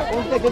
এখন থেকে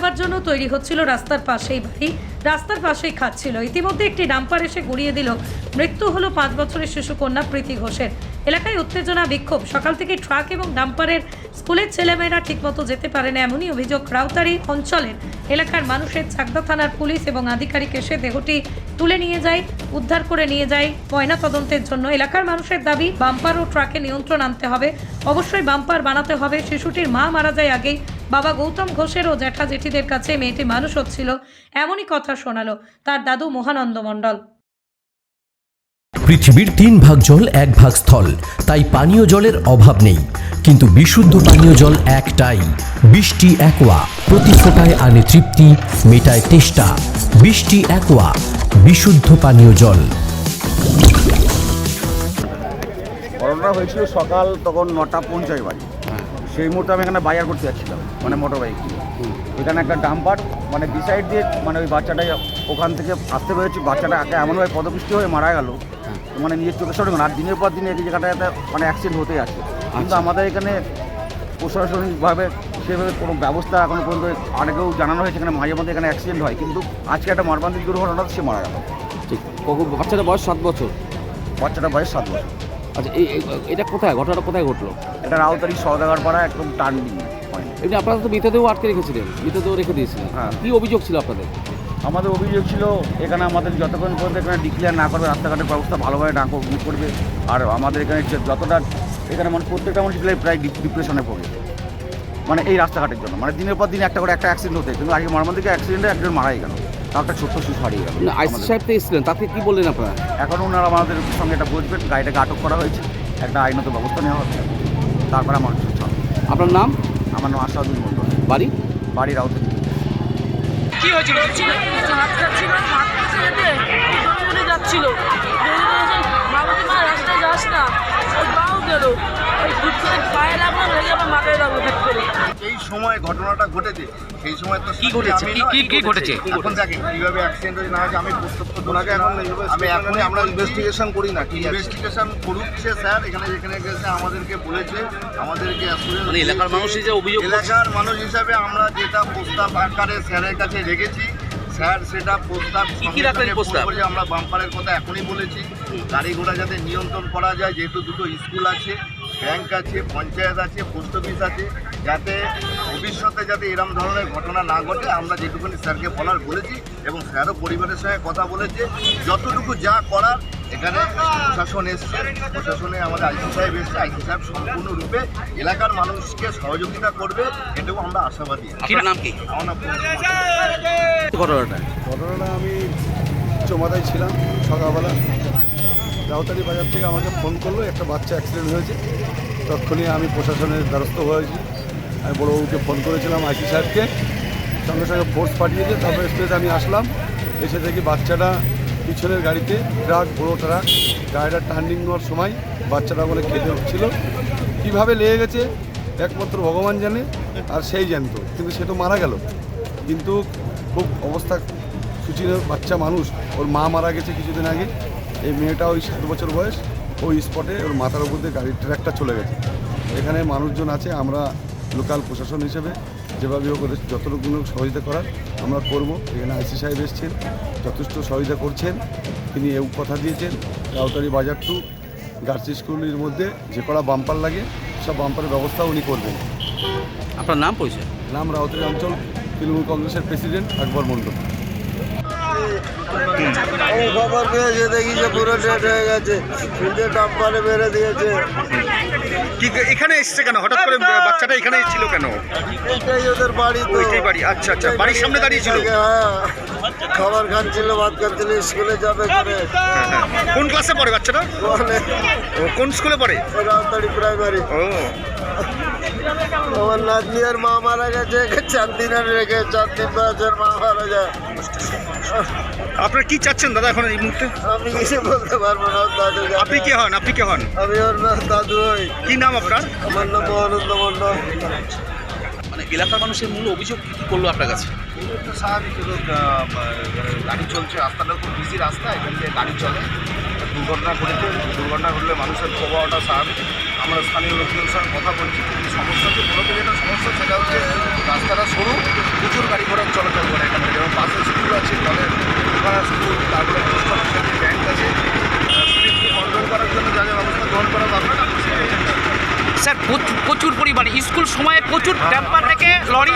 যাবার জন্য তৈরি হচ্ছিল রাস্তার পাশেই বাড়ি। রাস্তার পাশেই খাচ্ছিল ইতিমধ্যে একটি ডাম্পার এসে গুড়িয়ে দিল। মৃত্যু হলো পাঁচ বছরের শিশু কন্যা প্রীতি ঘোষের। এলাকায় উত্তেজনা, বিক্ষোভ। সকাল থেকে ট্রাক এবং ডাম্পারের স্কুলের ছেলেমেয়েরা ঠিকমতো যেতে পারে না এমনই অভিযোগ রাউতারি অঞ্চলের। এলাকার মানুষের চাকদা থানার পুলিশ এবং আধিকারিক এসে দেহটি তুলে নিয়ে যায়, উদ্ধার করে নিয়ে যায় ময়না তদন্তের জন্য। এলাকার মানুষের দাবি, বাম্পার ও ট্রাকে নিয়ন্ত্রণ আনতে হবে। অবশ্যই বাম্পার বানাতে হবে। শিশুটির মা মারা যায় আগেই বাবা গৌতম ঘোষেরও জ্যাঠা জেঠিদের কাছে মেয়েটি মানুষ হচ্ছিল এমনই কথা শোনালো তার দাদু মহানন্দ মণ্ডল। পৃথিবীর তিন ভাগ জল এক ভাগ স্থল তাই পানীয় জলের অভাব নেই। কিন্তু বিশুদ্ধ পানীয় জল একটাই বৃষ্টি একোয়া প্রতি ফোটায় আনে তৃপ্তি মেটায় তেষ্টা বৃষ্টি একোয়া বিশুদ্ধ পানীয় জল। ঘটনাটা হয়েছিল সকাল তখন নটা পঞ্চাশ বাজে সেই মুহূর্তে আমি এখানে বাজার করতে যাচ্ছিলাম মানে মোটর বাইক এখানে একটা ডাম্পার মানে বিসাইড দিয়ে মানে ওই বাচ্চাটা ওখান থেকে আসতে পেরেছি। বাচ্চাটা একে এমনভাবে পদপৃষ্টি হয়ে মারা গেল মানে নিজের চোখের সামনে আর দিনের পর দিন এই জায়গাটাতে মানে অ্যাক্সিডেন্ট হতেই আছে। কিন্তু আমাদের এখানে প্রশাসনিকভাবে সেভাবে কোনো ব্যবস্থা এখনও পর্যন্ত অনেকেও জানানো হয়েছে এখানে মাঝে মধ্যে এখানে অ্যাক্সিডেন্ট হয়। কিন্তু আজকে একটা মর্মান্তিক দুর্ঘটনা সে মারা গেল। ঠিক। কখন? বাচ্চাটার বয়স সাত বছর? বাচ্চাটা বয়স সাত বছর। আচ্ছা এই- এটা কোথায়? ঘটনাটা কোথায় ঘটলো? এটা রাউতারি সওদাগার পাড়া একদম টার্নিং পয়েন্ট এমনি আপনারা তো মৃতদেহ আটকে রেখেছিলেন মৃতদেহ রেখে দিয়েছিলেন। হ্যাঁ। কী অভিযোগ ছিল আপনাদের? আমাদের অভিযোগ ছিল এখানে আমাদের যতক্ষণ পর্যন্ত এখানে ডিক্লেয়ার না করবে রাস্তাঘাটের ব্যবস্থা ভালোভাবে না কর- করবে আর আমাদের এখানে যতটা এখানে মানে প্রত্যেকটা মানুষ প্রায় ডিপ্রেশনে পড়ে মানে এই রাস্তাঘাটের জন্য। মানে দিনের পর দিন একটা করে একটা অ্যাক্সিডেন্ট হতে কিন্তু আজকে মর্মান্তিক অ্যাক্সিডেন্টে একজন মারাই গেল। একটা ছোট্ট শিশু হারিয়ে গেল। আইসি। সাহেব তো এসেছিলেন তাকে কী বললেন আপনারা? এখন ওনারা আমাদের সঙ্গে এটা বুঝবেন গাড়িটাকে আটক করা হয়েছে। একটা আইনত ব্যবস্থা নেওয়া হবে তারপরে আমার আপনার নাম আমার নাম আশাউদ্দিন মন্ডল বাড়ি বাড়ির ভাত খাচ্ছিল ভাত দৌড়ে দৌড়ে যাচ্ছিল মা রাস্তায় যাস না। ওই পাও গেল। ওই দুধ করে পায়ে লাগল লেগে আবার মাথায় লাগল করে। এই সময় ঘটনাটা ঘটেছে। সেই সময় তো কি ঘটেছে? কি- কি- কি ঘটেছে? এখন কীভাবে অ্যাক্সিডেন্ট হয়েছে না হয়েছে আমি প্রত্যক্ষ ওনাকে এখন আমি এখনই আমরা ইনভেস্টিগেশন করি না ইনভেস্টিগেশন করুক সে স্যার এখানে যেখানে গেছে আমাদেরকে বলেছে আমাদেরকে মানে এলাকার মানুষ যে অভিযোগ এলাকার মানুষ হিসাবে আমরা যেটা প্রস্তাব আকারে স্যারের কাছে রেখেছি স্যার সেটা প্রস্তাব কি রাখলেন প্রস্তাব? আমরা বাম্পারের কথা এখনই বলেছি। গাড়ি ঘোড়া যাতে নিয়ন্ত্রণ করা যায় যেহেতু দুটো স্কুল আছে ব্যাংক আছে পঞ্চায়েত আছে পোস্ট অফিস আছে যাতে ভবিষ্যতে যাতে এরম ধরনের ঘটনা না ঘটে আমরা যেটুকুনি স্যারকে বলার বলেছি এবং স্যারও পরিবারের সঙ্গে কথা বলেছে যতটুকু যা করার এখানে প্রশাসন এসছে। প্রশাসনে আমাদের আইসি সাহেব এসছে। আইসি সাহেব সম্পূর্ণরূপে এলাকার মানুষকে সহযোগিতা করবে এটাও আমরা আশাবাদী। আপনার নাম কি? আমার নাম ঘটনাটা? ঘটনাটা আমি চৌমাথায় ছিলাম সকালবেলা। রাউতারি বাজার থেকে আমাকে ফোন করল, একটা বাচ্চা অ্যাক্সিডেন্ট হয়েছে। তৎক্ষণিক আমি প্রশাসনের দ্বারস্থ হয়েছি। আমি বড়োবাবুকে ফোন করেছিলাম আইসি সাহেবকে সঙ্গে সঙ্গে ফোর্স পাঠিয়েছে তারপরে স্টেজ আমি আসলাম। এসে দেখি বাচ্চাটা পিছনের গাড়িতে ট্রাক বড়ো ট্রাক গাড়িটা টার্নিং নেওয়ার সময় বাচ্চাটা বলে খেতে হচ্ছিল। কীভাবে লেগে গেছে, একমাত্র ভগবান জানে, আর সেই জানতো কিন্তু সে তো মারা গেল। কিন্তু খুব অবস্থা সুচির বাচ্চা মানুষ। ওর মা মারা গেছে কিছুদিন আগে। এই মেয়েটা ওই সাত বছর বয়স। ওই স্পটে ওর মাথার উপর দিয়ে গাড়ির ট্র্যাকটা চলে গেছে। এখানে মানুষজন আছে আমরা লোকাল প্রশাসন হিসেবে যেভাবে হোক ওদের যতটুকু সহযোগিতা করার আমরা করব। এখানে আইসি সাহেব এসছেন যথেষ্ট সহযোগিতা করছেন। তিনি এও কথা দিয়েছেন। রাউতারি বাজার টু গার্সি স্কুলের মধ্যে যে কটা বাম্পার লাগে সব বাম্পারের ব্যবস্থা উনি করবেন। আপনার নাম পরিচয়? নাম রাউতারি অঞ্চল। তৃণমূল কংগ্রেসের প্রেসিডেন্ট আকবর মণ্ডল। আমি খবর পেয়েছে দেখি যে পুরো ডেট হয়ে গেছে ফিল্ডে ডাম্পারে মেরে দিয়েছে। কি এখানে এসছে কেন? হঠাৎ করে বাচ্চাটা এখানে ছিল কেন? এটাই ওদের বাড়ি তো। ওইটাই বাড়ি। আচ্ছা আচ্ছা। বাড়ির সামনে দাঁড়িয়ে ছিল? হ্যাঁ খাবার খাচ্ছিল ভাত খাচ্ছিল স্কুলে যাবে করে। কোন ক্লাসে পড়ে বাচ্চাটা? ও কোন স্কুলে পড়ে? রামতাড়ি প্রাইমারি ও। আমার নাতনি আর মা মারা গেছে চার দিনের রেখে চার দিন বয়সের মা মারা যায়। আপনারা কি চাচ্ছেন দাদা এখন এই মুহূর্তে? আমি কিছু বলতে পারব না দাদু আপনি কে হন? আপনি কে হন? আমি ওর না দাদু হই কি নাম আপনার? আমার নাম মহানন্দ মন্ডল মানে এলাকার মানুষের মূল অভিযোগ কি কি করল আপনার কাছে? তো স্বাভাবিক গাড়ি চলছে রাস্তাটা খুব বিজি রাস্তা এখান দিয়ে গাড়ি চলে। দুর্ঘটনা ঘটেছে দুর্ঘটনা ঘটলে মানুষের প্রভাবটা স্বাভাবিক। আমরা স্থানীয় লোকজনের সঙ্গে কথা বলছি, কিন্তু সমস্যা হচ্ছে মূলত যেটা সমস্যা, সেটা হচ্ছে রাস্তাটা সরু, প্রচুর গাড়ি ঘোড়া চলাচল করে এখানে যেমন বাসের স্কুল আছে জলের স্কুল, তারপরে আছে ব্যাংক আছে স্পিডকে কন্ট্রোল করার জন্য যা যা ব্যবস্থা গ্রহণ করা দরকার আমি সেটাই স্যার প্রচুর প্রচুর পরিমাণে স্কুল সময়ে প্রচুর ট্যাম্পার থেকে লরি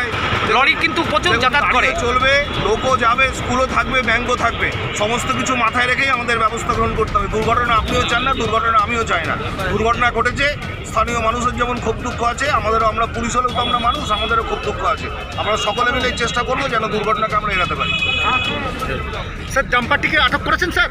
লরি কিন্তু প্রচুর যাতায়াত করে। চলবে লোকও যাবে স্কুলও থাকবে ব্যাংকও থাকবে। সমস্ত কিছু মাথায় রেখেই আমাদের ব্যবস্থা গ্রহণ করতে হবে। দুর্ঘটনা আপনিও চান না দুর্ঘটনা আমিও চাই না। দুর্ঘটনা ঘটেছে স্থানীয় মানুষের যেমন খুব দুঃখ আছে আমাদেরও আমরা পুলিশ হলেও তো আমরা মানুষ আমাদেরও খুব দুঃখ আছে। আমরা সকলে মিলে চেষ্টা করব যেন দুর্ঘটনাকে আমরা এড়াতে পারি। স্যার ডাম্পারটিকে আটক করেছেন স্যার?